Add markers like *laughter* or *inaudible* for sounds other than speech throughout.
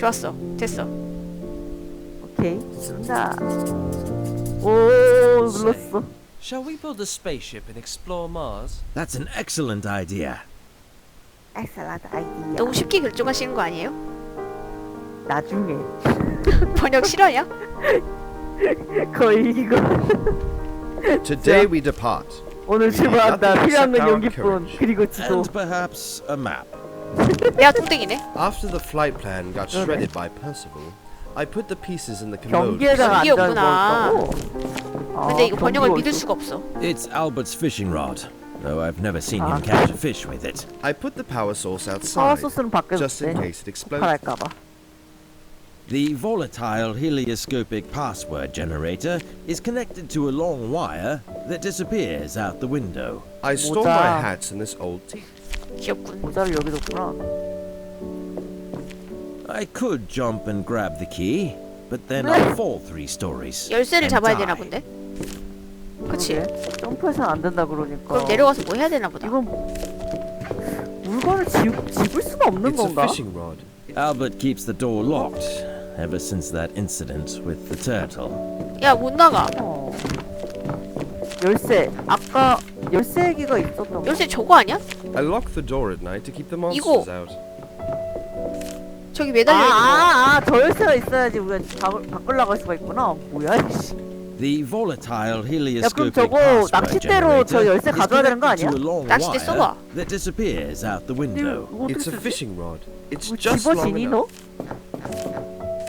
좋았어. 됐어. 오케이 좋습니다 오 눌렀어 Shall we build a spaceship and explore Mars? That's an excellent idea. 엑셀런트 아이디어 너무 쉽게 결정하시는 거 아니에요? 나중에 번역 싫어요? 거의 이거 Today we depart. 오늘 출발한다 필요한 건 용기뿐. 그리고 지도 And perhaps a map. *laughs* 내가 뚱땡이네. After the flight plan got shredded by Percival, I put the pieces in the commode. 경계가 안 경기였구나. 잡았다고? 아, 근데 이거 번역을 경기가 믿을 어디- 수가 없어. It's Albert's fishing rod, though I've never seen him Ah. catch a fish with it. I put the power source 파워 outside, 소스는 밖에서 just in 돼 case it explodes. 폭발할까봐 The volatile helioscopic password generator is connected to a long wire that disappears out the window. I store 모자. my hats in this old teak. 귀엽군. 모자를 여기 뒀구나 I could jump and grab the key, but then I'd fall three stories. 열쇠를 and 잡아야 die. 되나 본데? 그치? 그러게. 점프해서는 안 된다 그러니까 그럼 내려가서 뭐 해야 되나 보다. 이건 물건을 집, 집을 수가 없는 It's a 건가? fishing rod. Albert keeps the door locked ever since that incident with the turtle. 야, 못 나가. 어. 열쇠 아까 열쇠 얘기가 있었던 거 열쇠 저거 아니야? I lock the door at night to keep the 이거. monsters out. 저기 매달려 있는 거. 아아아 아, 저 열쇠가 있어야지 우리가 바, 밖을 나갈 수가 있구나 뭐야 이씨 The volatile helioscopic 저거 password 낚싯대로 저 generator 열쇠 is 가져야 되는 거 connected 아니야? to a long 낚싯대 wire 써봐. that disappears out the 이거 window. 이거 어떻게 It's a 쓰지? fishing rod. It's 뭐 just long 집어지니 enough. 너?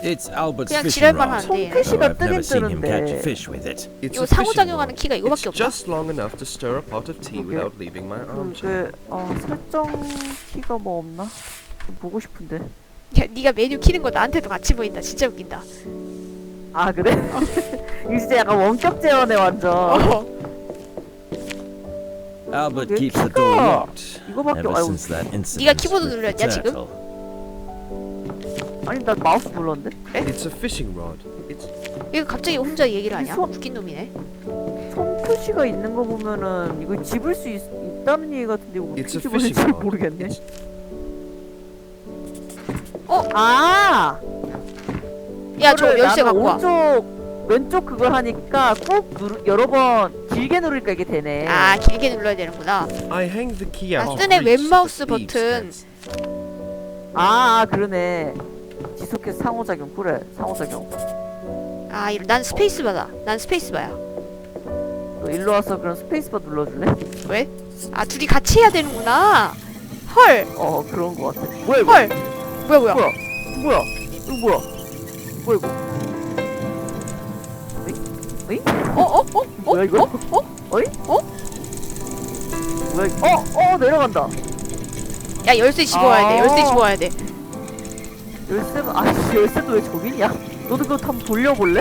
It's Albert's 그냥 fishing 지랄만 rod, 하는데. though 손끝이가 I've never 뜨긴 seen him catch a 뜨는데 fish with it. It's 이거 a fishing 상호작용하는 rod. 키가 이거밖에 It's 없다. just long enough to stir a pot of tea Okay. without leaving my armchair. 그게 어 설정 키가 뭐 없나? 좀 보고 싶은데 야, 네가 메뉴 키는 거 나한테도 같이 보인다. 진짜 웃긴다. 아 그래? 이거 진짜 약간 원격 제어네 완전 어. Albert 왜 keeps the door locked 이거밖에 ever 아유 since that incident 네가 키보드 with the 눌렀냐, 지금? turtle. 아니 나 마우스 눌렀는데? It's a fishing rod. It's 이거 갑자기 혼자 얘기를 하냐? 손- 웃긴 놈이네. 손 표시가 있는 거 보면은 이거 집을 수 있, 있다는 얘기 같은데 이거 It's 어떻게 fishing 집을지 rod. 모르겠네 It's- 어? 아! 야, 저 이거를 열쇠 나는 갖고 와. 오른쪽 왼쪽 그걸 하니까 꼭 누르, 여러 번 길게 누르니까 이게 되네 아, 길게 눌러야 되는구나. I hang the key 아, out. of 쓰네, reach so 왼마우스 the thieves 버튼. 아, 아 그러네 지속해서 상호작용 그래 상호작용 아, 이런 난 스페이스 바다. 난 스페이스 바야. 너 일로 와서 그럼 스페이스바 눌러줄래? *laughs* 왜? 아, 둘이 같이 해야 되는구나. 헐, 어 그런 거 같아 뭐야 이거 헐. 뭐야, 뭐야? 뭐야 뭐야 이거 뭐야 뭐야 이거 어, 어, 어, 어, 뭐야, 이거? 어, 어? 뭐야 이거 어? 어 내려간다 야, 열쇠 집어와야 돼. 열쇠 아. 집어와야 돼. 열쇠가 아씨 열쇠도 왜 저기 있냐 너도 그거 한번 돌려볼래?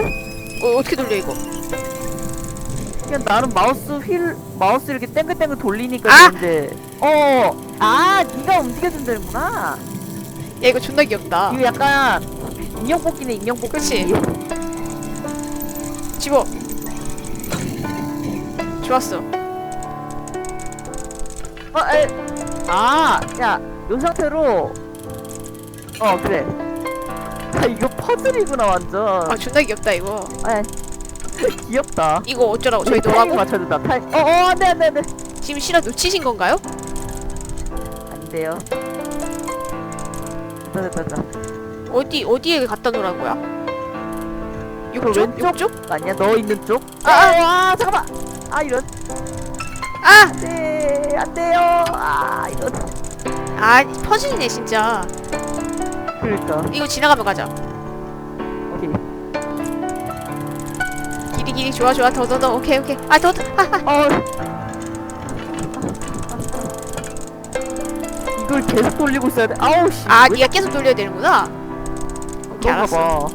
어, 어떻게 돌려 이거? 그냥 나는 마우스 휠 마우스 이렇게 땡글땡글 돌리니까 아! 되는데 어아 네가 움직여준다는구나 야, 이거 존나 귀엽다. 이거 약간 인형 뽑기네 인형 뽑기 그치? 집어. 좋았어. 어, 에, 아, 야, 요 상태로, 어, 그래. 아, 이거 퍼즐이구나, 완전. 아, 존나 귀엽다 이거. 에, *laughs* 귀엽다. 이거 어쩌라고? 저희 타이밍 노라고? 맞춰야 된다. 타이, 어, 어, 안 돼, 안 돼, 안 돼. 지금 실화 놓치신 건가요? 안 돼요. 됐다, 됐다, 됐다. 어디 어디에 갖다 놓으라고요? 그 욕조? 왼쪽? 욕조? 아니야, 너 있는 쪽? 아, 아, 아, 잠깐만. 아, 이런. 아! 안 돼, 안 돼요. 아, 이런. 아, 퍼즐이네 진짜. 그러니까. 이거 지나가면 가자. 오케이. 길이 길이 좋아 좋아 더 더 더 오케이 오케이. 아더 더. 아, 아. 어. 이걸 계속 돌리고 있어야 돼. 아우, 씨. 아, 왜 네가 계속 돌려야 되는구나. 오케이 그런가 알았어. 봐.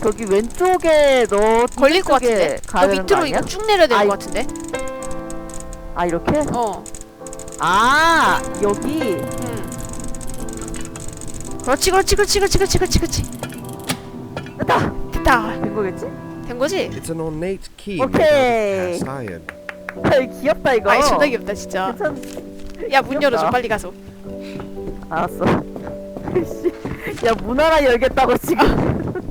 저기 왼쪽에 너 걸릴 것 같은데. 너 되는 밑으로 거 아니야? 이거 쭉 내려야 되는 아이. 것 같은데. 아 이렇게? 어. 아 여기 음. 그렇지 그렇지 그렇지 그렇지 그렇지 그렇지 그렇지. 됐다 됐다. 된 거겠지? 된 거지? It's an ornate key made Okay. out of cast iron. 아, 이거 귀엽다 이거. 아이 존나 귀엽다 진짜. 괜찮. 야 문 열어줘 귀엽다. 빨리 가서. 알았어. 씨, *laughs* 야, 문 하나 열겠다고 지금.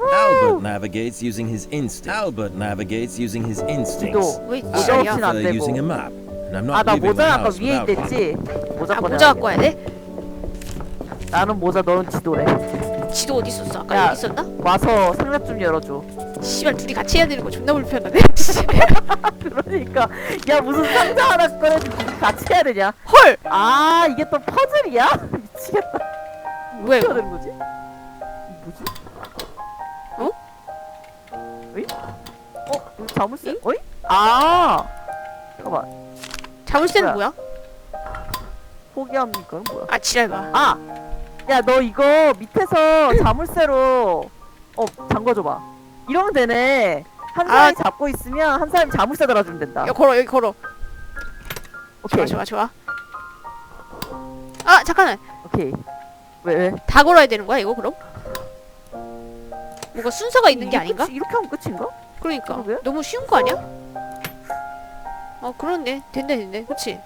Albert navigates using his instinct. Albert navigates using his instincts. 왜 I 모자 없이는 안 prefer 되고. using a map, and I'm 아, not 나 leaving the 모자 아까 house 위에 without one. 있댔지? 모자 아 꺼내. 모자 갖고 와야 돼? 나는 모자, 너는 지도래. 지도 어디 있었어? 아까 야. 여기 있었나? 와서 상납 좀 열어줘. 씨발 둘이 같이 해야 되는 거 존나 불편하네. *laughs* 그러니까 야 무슨 상자 하나 꺼내서 둘이 같이 해야 되냐? 헐 아 이게 또 퍼즐이야? *laughs* 미치겠다. 뭐야 어떻게? 되는 거지? 자물쇠? 어이? 아! 잠깐만. 자물쇠는 뭐야? 포기합니까? 뭐야? 아 지랄봐. 아! 야 너 이거 밑에서 자물쇠로 어 잠궈줘봐. 이러면 되네. 한 아. 사람이 잡고 있으면 한 사람이 자물쇠 달아주면 된다. 여기 걸어 여기 걸어. 오케이. 좋아 좋아 좋아. 아 잠깐만 오케이. 왜 왜? 다 걸어야 되는 거야 이거 그럼? 뭔가 순서가 있는 게 아닌가? 끝이- 이렇게 하면 끝인가? 그러니까 그러게. 너무 쉬운 거 아니야? 어 그렇네 된대 된대 그치?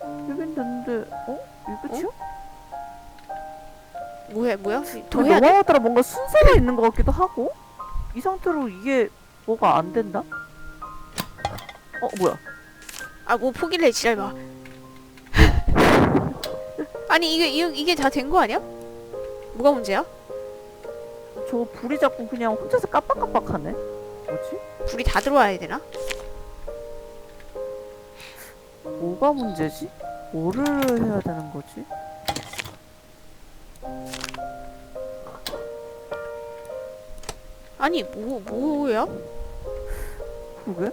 여긴 됐는데 어? 이게 끝이야? 뭐해 뭐야? 더 해야 돼? 너무하더라 뭔가 순서가 있는 것 같기도 하고 이 상태로 이게 뭐가 안 된다? 어 뭐야? 아뭐 포기를 해 지랄봐. *laughs* 아니 이게 이게, 이게 다 된 거 아니야? 뭐가 문제야? 저 불이 자꾸 그냥 혼자서 깜빡깜빡하네. 뭐지? 불이 다 들어와야 되나? 뭐가 문제지? 뭐를 해야 되는 거지? 아니 뭐 뭐야? 그게?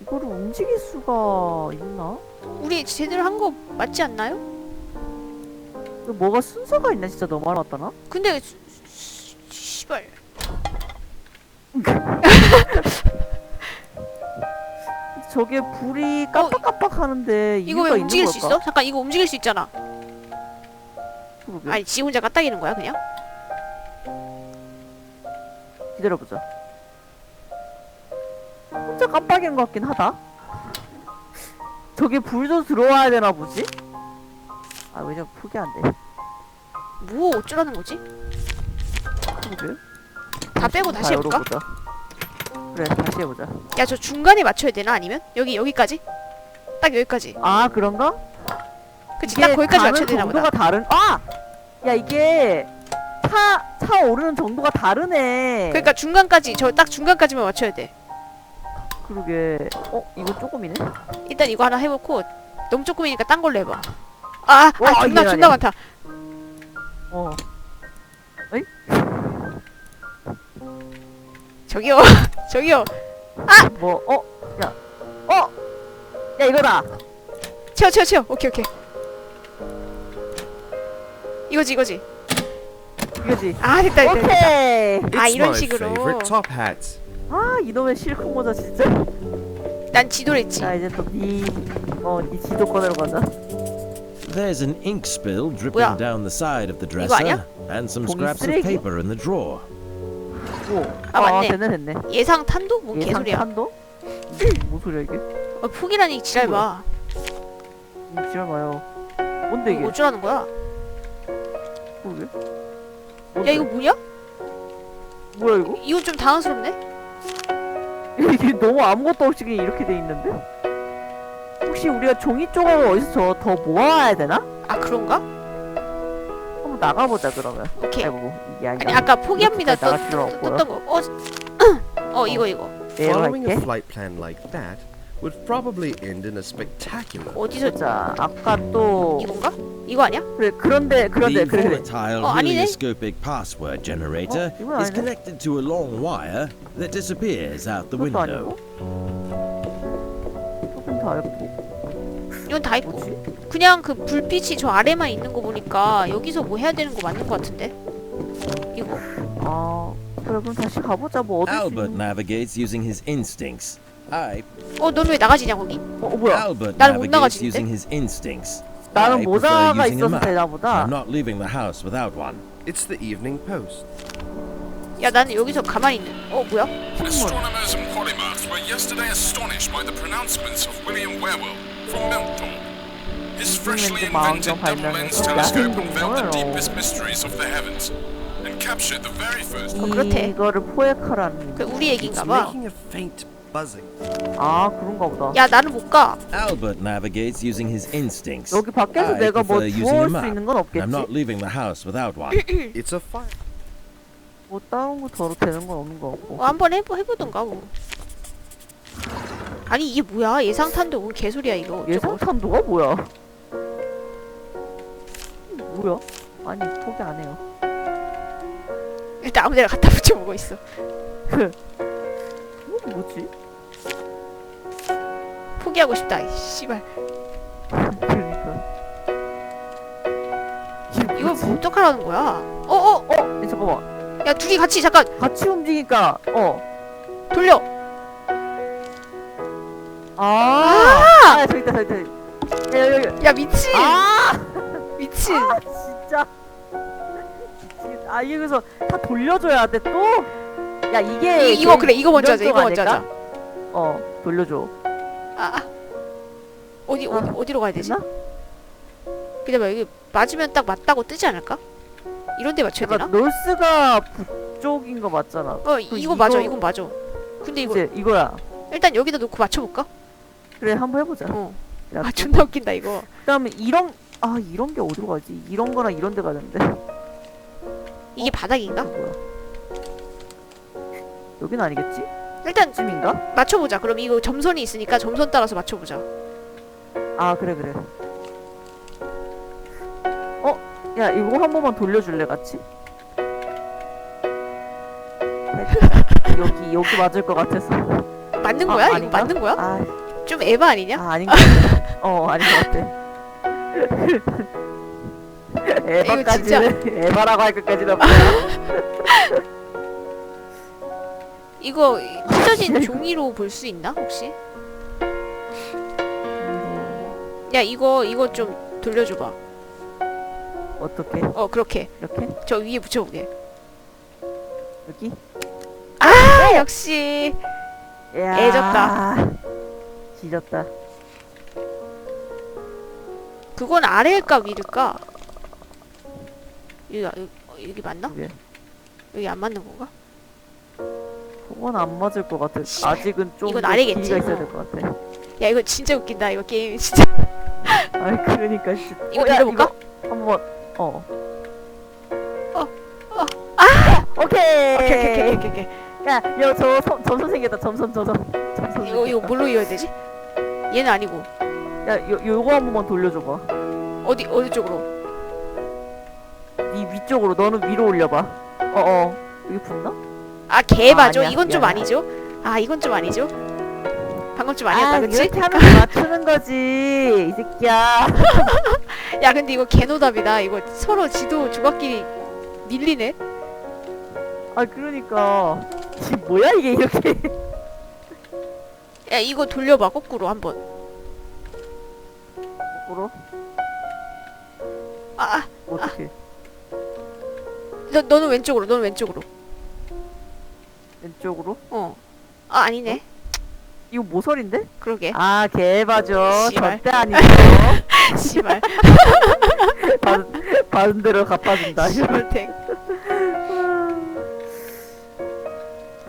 이거를 움직일 수가 있나? 우리 제대로 한 거 맞지 않나요? 이거 뭐가 순서가 있나 진짜 너무 알았다 나? 근데 수- 수- 저게 불이 깜빡깜빡 하는데 이거 이유가 왜 있는 움직일 걸까? 수 있어? 잠깐 이거 움직일 수 있잖아. 그러게. 아니 지 혼자 까딱이는 거야 그냥? 기다려보자. 혼자 깜빡이는 것 같긴 하다. 저게 불도 들어와야 되나 보지? 아, 왜 자꾸 포기 안 돼? 뭐 어쩌라는 거지? 그러게. 다 빼고 다시 해볼까? 열어보자. 그래, 다시 해보자. 야 저 중간에 맞춰야 되나 아니면 여기 여기까지? 딱 여기까지. 아, 그런가? 그치 딱 거기까지 맞춰야 되나 정도가 보다. 다른, 아! 야, 이게 차, 차 오르는 정도가 다르네. 그러니까 중간까지 저 딱 중간까지만 맞춰야 돼. 그러게. 어, 이거 조금이네? 일단 이거 하나 해놓고 너무 조금이니까 딴 걸로 해봐. 아, 와, 아 존나 이게 존나 아니야. 많다. 어. 저기요, 저기요. 뭐, 어? 야. 어! 야, 이거다! 채워 채워 채워. 오케이 오케이. 이거지 이거지. 이거지. 아 됐다 됐다. 됐다. 오케이! 아 It's 이런 my 식으로. favorite top hat. 아, 이놈의 실크 모자 진짜. 난 지도랬지. 자, 이제 또 니, 어, 니 지도 꺼내러 가자. There's an ink spill dripping 뭐야? down the side of the 아니야? dresser, and some scraps of 쓰레기야? paper in the drawer. 오. 아, 맞네. 됐네, 됐네. 예상 탄도? 뭔 예상 개소리야. 탄도? 뭔 소리야, 이게? 어, 포기라니 지랄봐. 이 지랄 봐요. 뭔데, 이게? 어쩌라는 거야? 그러게? 야 이거 뭐냐? 뭐야, 이거? 이거 좀 당황스럽네. 이게 너무 아무것도 없이 그냥 이렇게 돼 있는데? 혹시 우리가 종이 조각을 어디서 저더 모아야 되나? 아 그런가? 한번 나가보자 그러면. 오케이. 아이고 아니라. 아니 아까 포기합니다 떴, 나갈 필요 떴, 없고요. 떴던 거. 어, 어 이거 이거. 내로 Following a 할게. flight plan like that would probably end in a spectacular. 어디서 자 아까 또 이건가? 이거 아니야? 그래 그런데 그런데 the 그래 그래. volatile 어, 아니네. helioscopic password generator 어, 이건 is 아니네. connected to a long wire that disappears out the 그것도 window. 아니고. 조금 더 알고. 이건 다 있고. 뭐지? 그냥 그 불빛이 저 아래만 있는 거 보니까 여기서 뭐 해야 되는 거 맞는 거 같은데? 이거. 아 그래 그럼 다시 가보자 뭐 얻을 수 Albert 있는. navigates using his instincts. I 어, 넌 왜 나가지냐 거기? 어, 어 뭐야? Albert 나는 못 navigates 나가지는데? using his instincts. 나는 I prefer 모자가 using a 있어서 map. 되나 보다. I'm not leaving the house without one. It's the Evening Post. 야 나는 여기서 가만히 있는. 어 뭐야? 신문. Astronomers and polymath Earth were yesterday astonished by the pronouncements of William Wherwell from Melthorpe. His freshly invented double lens telescope unveiled the deepest mysteries of the heavens and captured the very first. 어, 그렇대. 이거를 포획하라는. 그 우리 얘기인가 봐. making a faint buzzing. 아 그런가 보다. 야 나는 못 가. Albert navigates using his instincts. 여기 밖에서 I 내가 뭐 prefer using 주워올 a 수 map. 있는 건 I'm not 없겠지? leaving the house without one. It's a fire. 뭐 다른 거 덜어 되는 건 없는 거 같고. 어, 한번 해보 해보던가 뭐. 아니 이게 뭐야 예상탄도 뭔 개소리야 이거. 예상 탄도가 뭐야? 뭐야? 아니 포기 안 해요. 일단 아무데나 갖다 붙여 보고 있어. 이거 *laughs* 뭐지? 포기하고 싶다. 이 씨발. 그러니까. 뭐지? 뭐 어떡하라는 거야? 어 어 어? 야, 잠깐만. 야 둘이 같이 잠깐 같이 움직이니까 어. 돌려. 아. 아, 저기 있다, 저기 있다. 야, 여기, 여기. 야 미친. 아! 미친. 아, 진짜. 아, 이거서 다 돌려줘야 돼, 또? 야, 이게. 이, 제일 그래 이거 먼저 하자. 이거 거 먼저? 하자. 어, 돌려줘. 아, 아. 어디 어디 아, 어디로 가야 되지? 됐나? 기다려 여기 맞으면 딱 맞다고 뜨지 않을까? 이런 데 맞춰야 되나? 놀스가 북쪽인 거 맞잖아. 어 이거 이거- 맞아 이건 맞아. 근데 이거 이거야. 일단 여기다 놓고 맞춰볼까? 그래, 한번 해보자. 어. 야, 아 존나 웃긴다 이거. 그다음에 이런 아 이런 게 어디로 가지? 이런 거나 이런 데 가는데. 이게 바닥인가? 뭐야? 여긴 아니겠지? 일단 쯤인가? 맞춰보자. 그럼 이거 점선이 있으니까 점선 따라서 맞춰보자. 아 그래 그래. 어? 야 이거 한 번만 돌려줄래 같이? *laughs* 여기 여기 맞을 것 같아서. 맞는 아, 거야? 이거 아닌가? 맞는 거야? 아, 좀 에바 아니냐? 아 아닌 것 같아. 어 아닌 것 같아. 에바까지는 에바라고 할 것까지는 없고. *laughs* 이거 찢어진 종이로 볼 수 있나 혹시? 야 이거 이거 좀 돌려줘봐. 어떻게? 어 그렇게 이렇게? 저 위에 붙여보게. 여기? 아 역시 야. 애졌다. 지졌다. 그건 아래일까 위일까? 여기 여기, 어, 여기 맞나? 그게. 여기 안 맞는 건가? 그건 안 맞을 것 같아. 아직은 좀 이건 더 아래겠지? 길이가 있어야 어. 될것 같아. 야 이거 진짜 웃긴다 이거 게임 진짜. *laughs* 아이 그러니까 진짜. 이거 어, 야, 내려볼까? 이거 한번 어. 어, 어, 아! 오케이. 오케이 오케이 오케이 오케이. 오케이. 야, 이거 저 섬- 점선 생겼다. 점선 점선. 점선. 이거 이거 생겼다. 뭘로 이어야 되지? 얘는 아니고 야, 요 요거 한 번만 돌려줘 봐. 어디 어디 쪽으로? 이 위쪽으로 너는 위로 올려봐. 어 어. 여기 붙나? 아 개바죠? 아니야, 이건 좀 미안해. 아니죠? 아 이건 좀 아니죠? 방금 좀 아니었다 그치? 이렇게 하면 *laughs* 맞추는 거지. 이 새끼야. 야 근데 이거 개노답이다 이거 서로 지도 조각끼리 밀리네 아 그러니까 지금 뭐야 이게 이렇게. 야 이거 돌려봐 거꾸로 한번 거꾸로? 아, 아 어떻게? 너, 너는 왼쪽으로 너는 왼쪽으로 왼쪽으로? 어 아 아니네 이거 모서리인데? 그러게 아 개바죠. 씨발. 절대 아니죠. *laughs* 씨발 받은, 받은 대로 갚아준다. 씨발 탱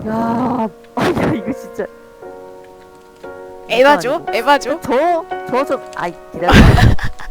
야, 아, 야 이거 진짜. 에바죠? 에바죠? 저, 저, 저, 아이 기다려. *laughs*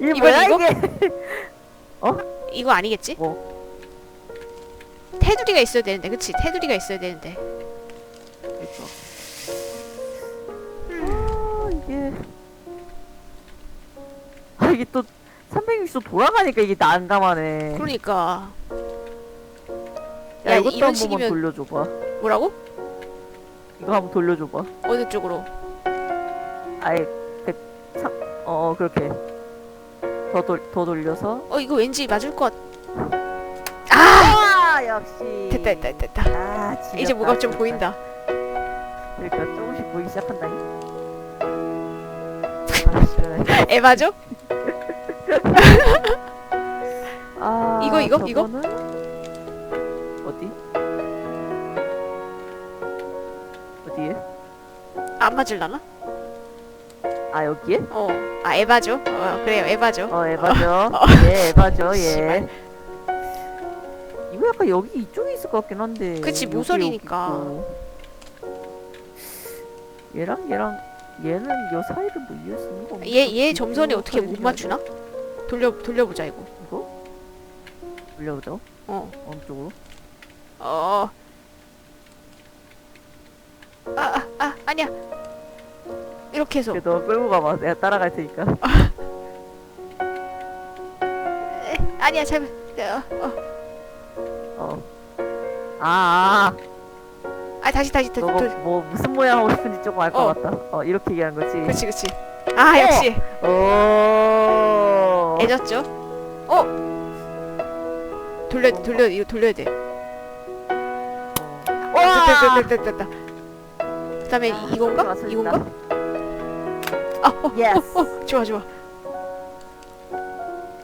이게 뭐야 이거? 이게? 이거 아니겠지? 뭐? 테두리가 있어야 되는데 그치? 테두리가 있어야 되는데 그러니까. 아 이게 아 이게 또 360도 돌아가니까 이게 난감하네. 그러니까 야 야, 이것도 이런 한 번만 식이면- 돌려줘봐. 뭐라고? 이거 한번 돌려줘봐. 어느 쪽으로? 아예 백, 참, 어 그렇게 더, 돌, 더 돌려서 어 이거 왠지 맞을 것 같... 아 역시 됐다 됐다 됐다 아 지겹다, 이제 뭐가 좀 지겹다. 보인다 그러니까 조금씩 보이기 시작한다니 아, 시원해. 에바죠? 아, 이거, 이거, 이거? 저거는 어디? 어디에? 안 맞을라나? 아 여기에? 어 아 에바죠? 어 그래요 에바죠 어 에바죠. 예 *laughs* 에바죠. 예. 씨발. 이거 약간 여기 이쪽에 있을 것 같긴 한데. 그치, 여기, 모서리니까. 여기 있고. 얘랑 얘랑 얘는 요 사이를 뭐 이을 수 있는 거 없나? 얘 얘 점선이 요 어떻게 못 맞추나? 돌려 돌려보자 이거 이거? 돌려보자. 어 어느 쪽으로? 어. 아, 아, 아, 아니야. 이렇게 해서. 너 끌고 가봐. 내가 따라갈 테니까. 에, *laughs* 아니야, 잘. 어, 어. 어. 아, 아, 아, 다시, 다시, 다시. 너가 돌. 뭐 무슨 모양 하고 싶은지 조금 알것 어. 같다. 어 이렇게 얘기하는 거지. 그렇지, 그렇지. 아, 역시. 오. 애졌죠? 어. 돌려, 돌려, 이거 돌려야 돼. 와. 됐다, 됐다, 됐다, 됐다. 그다음에 아, 이건가? 맞습니다. 이건가? 아, 어, 예스. 어, 좋아, 좋아.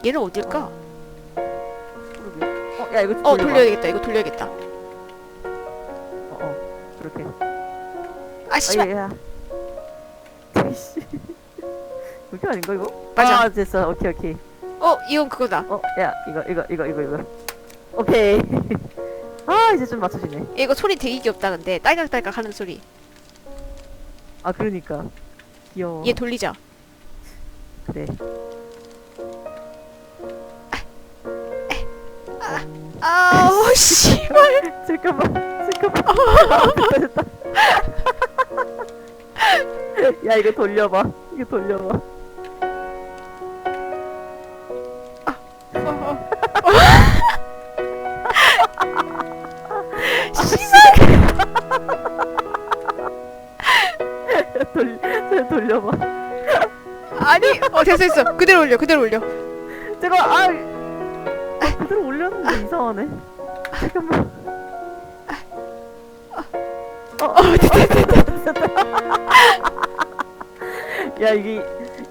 얘는 어딜까? 어, 야 이거 어. 돌려야겠다. 이거 돌려야겠다. 어, 어. 그렇게. 아, 씨발. 아, 야, 야. 씨. 그게 아닌가 이거? 맞아. 아, 됐어. 오케이, 오케이. 어, 이건 그거다. 어, 야, 이거, 이거, 이거, 이거, 이거. 오케이. *laughs* 아, 이제 좀 맞춰지네. 이거 소리 되게 귀엽다 근데 딸깍딸깍 하는 소리 아, 그러니까. 귀여워. 얘 돌리자 그래. 아우 씨발 *laughs* 잠깐만, 잠깐만. 아, 됐다, 됐다. 야, 이거 돌려봐. 이거 돌려봐. 돌, 저 돌려봐. 아니 어 됐어 됐어 그대로 올려 그대로 올려 잠깐, 아, 아, 그대로 올렸는데 이상하네. 잠깐만. 어, 어, 됐다, 됐다, 됐다. 야, 이게, 야,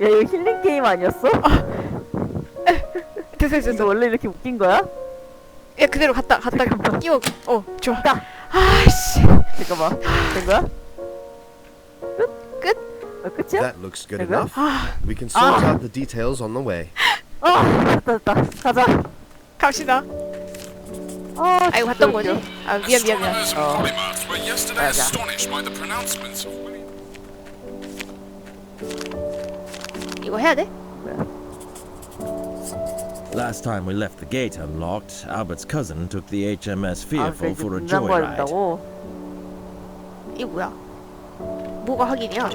이거 힐링 게임 아니었어? 됐어 됐어 이거 됐어 원래 이렇게 웃긴 거야? 야 그대로 갔다 갔다. 끼워 어 좋아 가. 아씨 잠깐만. 된 거야? 끝? 끝? 어, 끝이야? That looks good There you go. enough. We can sort out the details on the way. 어, 됐다, 됐다. 가자. 갑시다 아, 아 이거 봤던 거지 아 미안 미안 미안 Astronomers and Oh. polymaths were yesterday Right, yeah. astonished by the pronouncements of William. 이거 해야 돼 Last time we left the gate unlocked, Albert's cousin took the HMS 아, Fearful 이제 for a 문장 봐야 joyride. 된다고? 이게 뭐야 뭐가 확인이야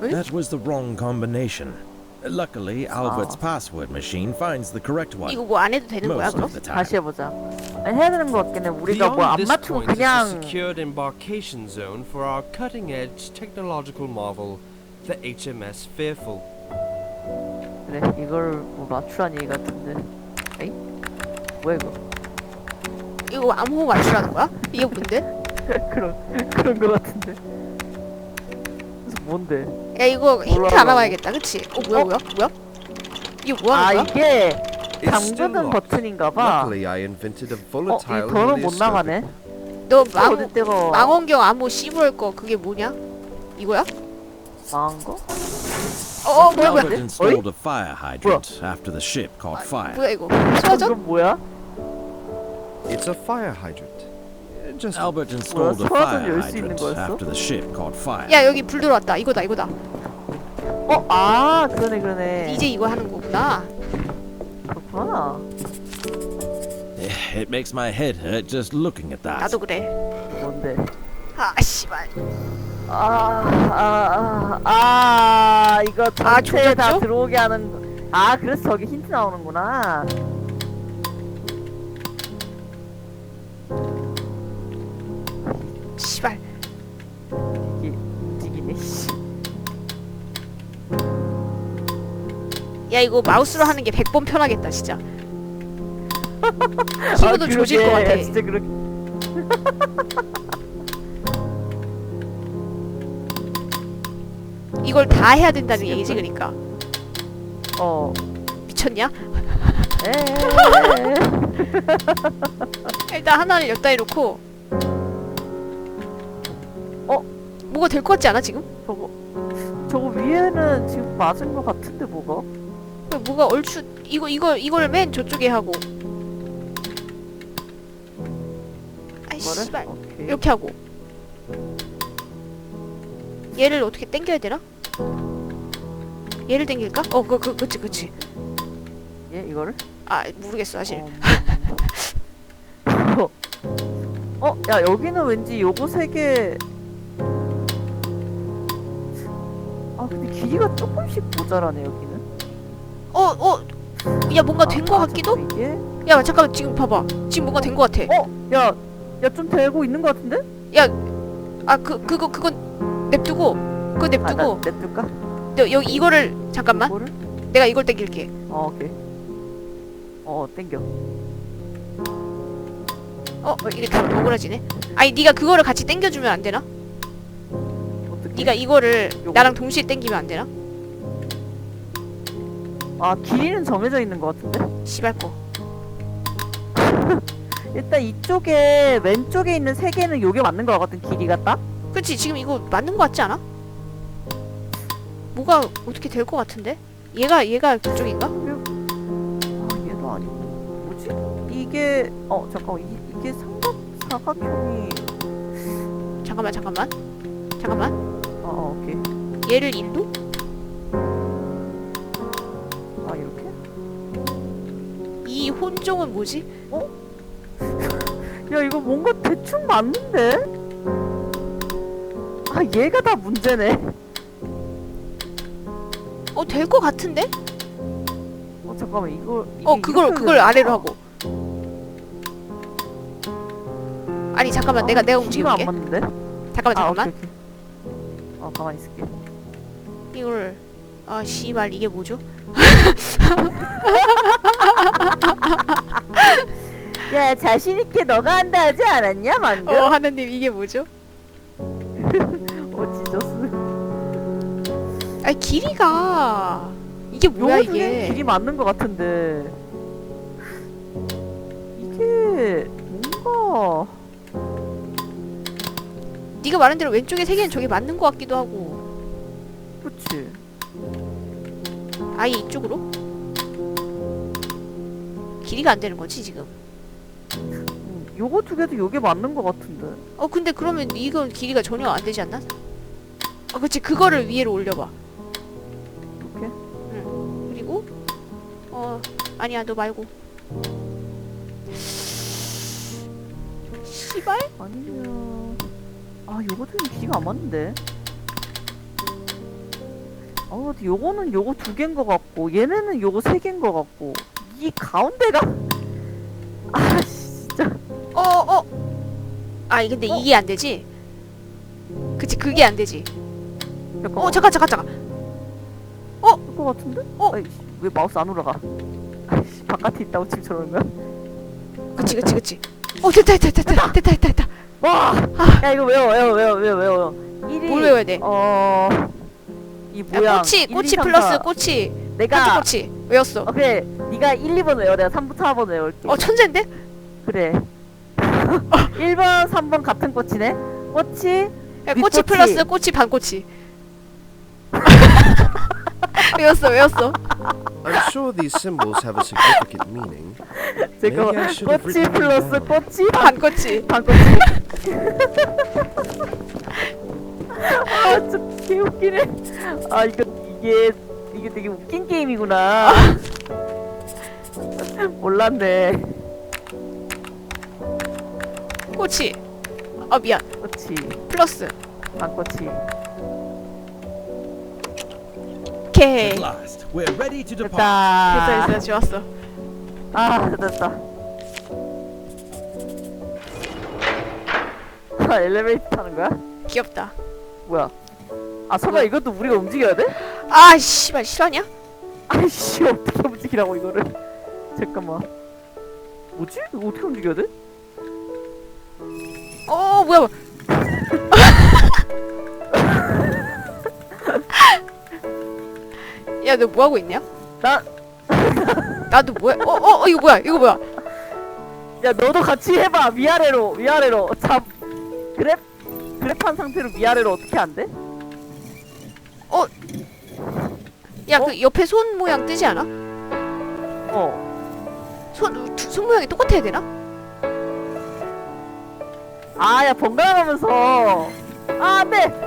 That was the wrong combination. Luckily, Albert's password machine finds the correct one. 이거 뭐 안 해도 되는 거야 Most 그럼 of the time. 다시 해보자. 아니, 해야 되는 거 같긴 해. 우리가 뭐 안 Beyond this 맞추고 point is the 그냥 secured embarkation zone for our cutting-edge technological marvel, the HMS Fearful. 그래 이걸 뭐 맞추란 얘기 같은데. 에이? 뭐야 이거? 이거 암호 맞추라는 거야 이게 뭔데 그런 그런 거 같은데. 뭔데? 야 이거 힌트 몰라, 알아봐야겠다 그치 어 뭐야 어? 뭐야 뭐야 이거 뭐 아 하는 거야 이게 잠그는. 버튼인가봐. Luckily, I invented a 어, 이 volatile 더는 못 나가네. 너망 망원경 암호 씹을 거 그게 뭐냐 이거야 망한 거? 어 뭐야 뭐야 Albert installed a fire hydrant after the ship caught fire. 뭐야 이거 그럼 뭐야? It's a fire hydrant. Uh, Just Albert installed a 소화전이 fire 열수 있는 hydrant 거였어? after the ship caught fire. 야 여기 불 들어왔다 이거다 이거다 어, 아 그러네 그러네. 이제 이거 하는 거구나 그렇구나. It makes my head hurt just looking at that. 나도 그래 뭔데? 아 씨발 아, 아, 아, 아, 이거 전체 다 조졌죠? 들어오게 하는. 거- 아, 그래서 저기 힌트 나오는구나. 씨발 이게 움직이네. 씨. 야 이거 마우스로 하는 게 100번 편하겠다 진짜 *laughs* 키보드 아, 조질 것. 같아 진짜 그렇게. *laughs* 이걸 다 해야 된다는 얘기지 그러니까 어. 미쳤냐? *laughs* 일단 하나를 여기다 해놓고 뭐가 될 것 같지 않아 지금? 저거 저거 위에는 지금 맞은 것 같은데 뭐가? 왜 뭐가 얼추 이거 이거 이걸 맨 저쪽에 하고 아이 뭐를? 씨발 오케이. 이렇게 하고 얘를 어떻게 당겨야 되나? 얘를 당길까? 어, 그, 그, 그치, 그치. 예 이거를? 아, 모르겠어, 사실. 어, *laughs* 어, 야 여기는 왠지 요거 세 개. 아 근데 길이가 조금씩 모자라네 여기는. 어, 어, 야, 뭔가 된 거 아, 같기도? 잠깐만, 이게? 야, 잠깐만, 지금 봐봐. 지금 뭔가 된 거 같아. 어, 야, 야 좀 되고 있는 것 같은데? 아, 그, 그거, 그건 냅두고, 그거 아, 나 냅두고, 냅둘까? 너, 여기 이거를, 잠깐만. 이거를? 내가 이걸 당길게. 어, 오케이. 어, 땡겨. 어, 이렇게 하면 억울해지네. 아니, 네가 그거를 같이 당겨주면 안 되나? 네가 이거를 요거. 나랑 동시에 당기면 안 되나? 아, 길이는 정해져 있는 것 같은데? 씨발 거. *laughs* 일단 이쪽에 왼쪽에 있는 세 개는 요게 맞는 것 같은 길이가 딱? 그치, 지금 이거 맞는 거 같지 않아? 뭐가 어떻게 될거 같은데? 얘가, 얘가 그쪽인가? 아, 얘도 아니고. 뭐지? 이게 어, 잠깐만. 이, 이게 삼각 사각형이 잠깐만, 잠깐만. 잠깐만. 아, 어, 오케이. 얘를 일로? 아, 이렇게? 이 혼종은 뭐지? *laughs* 야, 이거 뭔가 대충 맞는데? 아, 얘가 다 문제네. 어, 될거 같은데? 어, 잠깐만. 이거 이게 어, 그걸, 이렇게 그걸 아래로 되나? 하고. 아니, 잠깐만. 내가, 내가 길이가 안 움직여볼게. 맞는데? 잠깐만, 아, 잠깐만. 오케이, 오케이. 어, 가만히 있을게. 이걸, 아, 씨발, 이게 뭐죠? *laughs* 야, 자신 있게 너가 한다 하지 않았냐, 방금? 어, 하느님, 이게 뭐죠? 어, 지저스. 아니, 길이가. 이게 뭐야, 요거 중에 이게. 길이 맞는 것 같은데. 이게 뭔가 네가 말한 대로 왼쪽에 세 개는 저게 맞는 거 같기도 하고. 그치? 아예 이쪽으로? 길이가 안 되는 거지, 지금. 응, 요거 두 개도 요게 맞는 것 같은데. 어, 근데 그러면 이건 길이가 전혀 안 되지 않나? 어, 그치. 그거를 위로 올려봐. 이렇게? 그리고 어 아니야 너 말고 씨발 아니면 아 요거 중에 길이가 안 맞는데. 아 요거는 요거 두 개인 것 같고 얘네는 요거 세 개인 것 같고 이 가운데가 *laughs* 아 진짜 어 어 아니 근데 어? 이게 안 되지 그치 그게 안 되지 잠깐만 어 잠깐 잠깐 잠깐 될것 같은데? 어? 아이씨, 왜 마우스 안 올라가? 아이씨 바깥에 있다고 지금 거야? 그치 그치 그치 어 됐다 됐다 됐다 됐다 됐다 됐다 와! 야 이거 외워 외워 외워 외워 외워 1위 뭘 외워야 돼? 어... 이 야, 모양 꼬치 1, 꼬치 2, 3, 플러스 4. 꼬치 내가 한쪽 꼬치 외웠어 어 그래 네가 1, 2번 외워 내가 3부터 4번 외울게 어 천재인데? 그래 *laughs* 1번 3번 같은 꼬치네 꼬치 야, 꼬치 윗꼬치. 플러스 꼬치 반 꼬치 *laughs* *laughs* 외웠어 외웠어 I'm sure these symbols have a significant meaning. Have 꼬치 플러스. 꼬치 반 꼬치. 반 꼬치. 아 진짜 개웃기네. 아 이거 이게 이게 되게 웃긴 게임이구나. *laughs* 몰랐네. 꼬치. 아 미안. 꼬치. 플러스. 반 꼬치. 오케이. At last, we're ready to depart. 됐어 됐다 됐어 좋았어 아 됐다 아 엘리베이터 타는 거야? 귀엽다 뭐야 아 설마 이것도 우리가 움직여야 돼? 아 씨발 실화냐? 아이씨 어떻게 움직이라고 이거를 잠깐만 뭐지? 이거 어떻게 움직여야 돼? 어 뭐야 뭐야. *laughs* 야너 뭐 하고 있냐? 나 나도 뭐야? 어 어 어, 이거 뭐야? 이거 뭐야? 야 너도 같이 해봐 위아래로 위아래로 잡 그랩 그랩한 상태로 위아래로 어떻게 안 돼? 야 그 옆에 손 모양 뜨지 않아? 어. 손, 두, 손 모양이 똑같아야 되나? 아, 야, 번갈아가면서. 아, 안 돼!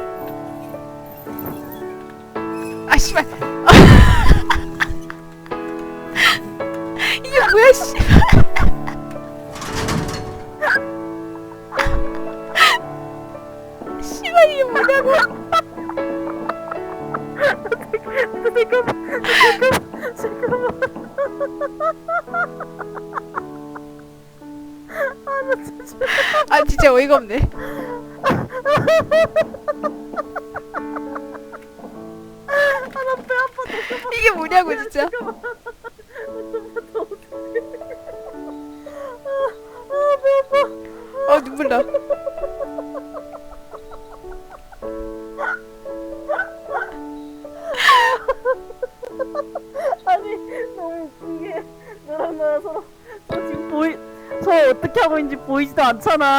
어이가 없네. 이게 뭐냐고 진짜. 아 눈물 나. 아니, 너무 웃긴 게, 너랑 나랑 서로, 서 지금 보이, 서로 어떻게 하고 있는지 보이지도 않잖아.